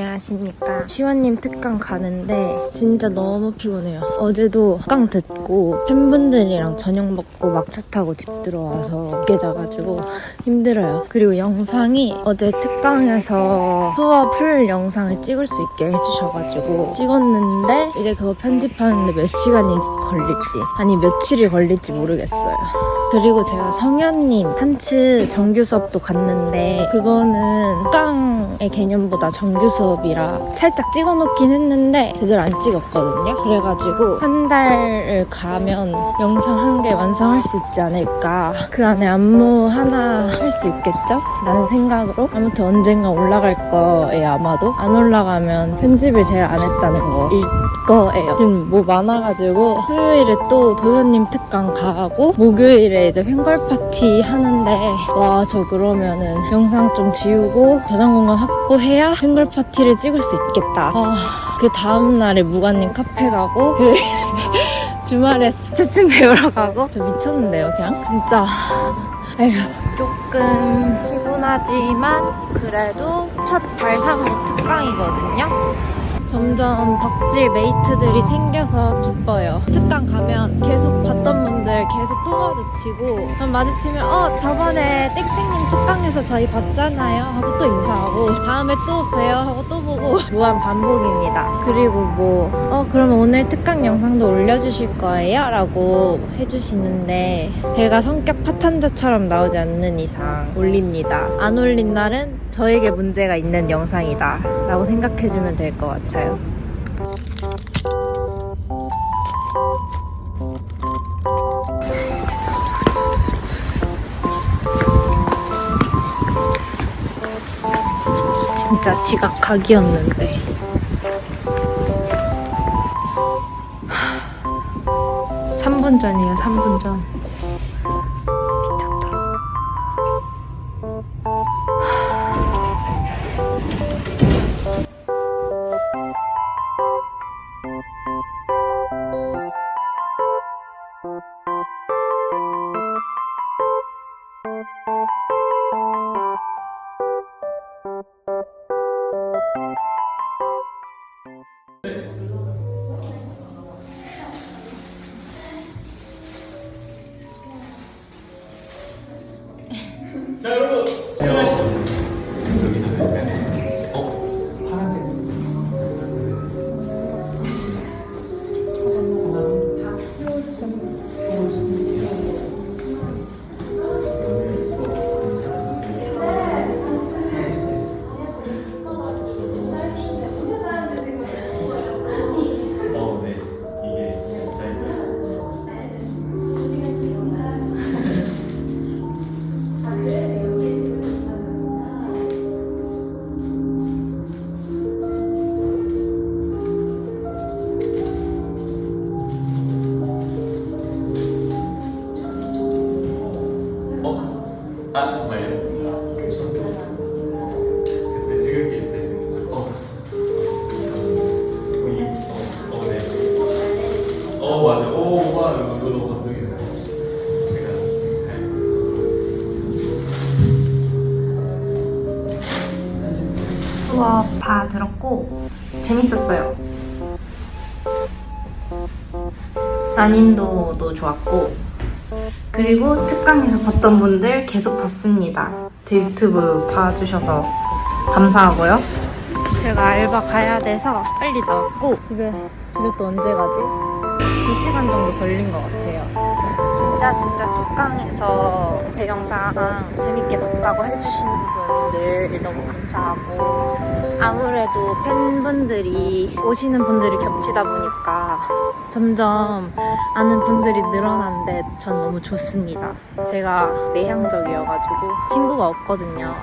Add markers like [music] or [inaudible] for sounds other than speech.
안녕하십니까. 시원님 특강 가는데 진짜 너무 피곤해요. 어제도 특강 듣고 팬분들이랑 저녁 먹고 막차 타고 집 들어와서 늦게 자가지고 힘들어요. 그리고 영상이 어제 특강에서 수업 풀 영상을 찍을 수 있게 해주셔가지고 찍었는데 이제 그거 편집하는데 몇 시간이 걸릴지 아니 며칠이 걸릴지 모르겠어요. 그리고 제가 성현님 탄츠 정규 수업도 갔는데 그거는 특강 의 개념보다 정규 수업이라 살짝 찍어놓긴 했는데 제대로 안 찍었거든요. 그래가지고 한 달을 가면 영상 한 개 완성할 수 있지 않을까. 그 안에 안무 하나 할 수 있겠죠? 라는 생각으로 아무튼 언젠가 올라갈 거예요 아마도. 안 올라가면 편집을 제가 안 했다는 거일 거예요. 지금 뭐 많아가지고 토요일에 또 도현님 특강 가고 목요일에 이제 횡걸 파티 하는데 와 저 그러면은 영상 좀 지우고 저장 공간 확보해야 횡걸 파티를 찍을 수 있겠다. 아, 그 다음 날에 무관님 카페 가고 그 [laughs] 주말에 스포츠춤 배우러 가고 저 미쳤는데요 그냥 진짜 에휴 조금 피곤하지만 그래도 첫 발상무 특강이거든요. 점점 덕질 메이트들이 생겨서 기뻐요. 특강 가면 계속 봤던 분들 계속 또 마주치고 그럼 마주치면 어 저번에 땡땡님 특강에서 저희 봤잖아요 하고 또 인사하고 다음에 또 봬요 하고 또 보고 [laughs] 무한 반복입니다. 그리고 뭐 어 그러면 오늘 특강 영상도 올려주실 거예요? 라고 해주시는데 제가 성격 파탄자처럼 나오지 않는 이상 올립니다. 안 올린 날은 저에게 문제가 있는 영상이다 라고 생각해주면 될 것 같아요. 진짜 지각 각이었는데. 3분 전이에요, 3분 전. 어? 아 즐겁게 했는데 어. 어, 이, 어, 어, 네. 수업 다 들었고 재밌었어요. 난인도도 좋았고 그리고 특강에서 봤던 분들 계속 봤습니다. 제 유튜브 봐주셔서 감사하고요. 제가 알바 가야 돼서 빨리 나왔고 집에 집에 또 언제 가지? 2시간 정도 걸린 것 같아요. 진짜 진짜 특강에서 제 영상 재밌게 봤다고 해주시는 분들 너무 감사하고 아무래도 팬분들이 오시는 분들이 겹치다 보니까 점점 아는 분들이 늘어나는데 전 너무 좋습니다. 제가 내향적이어가지고 친구가 없거든요.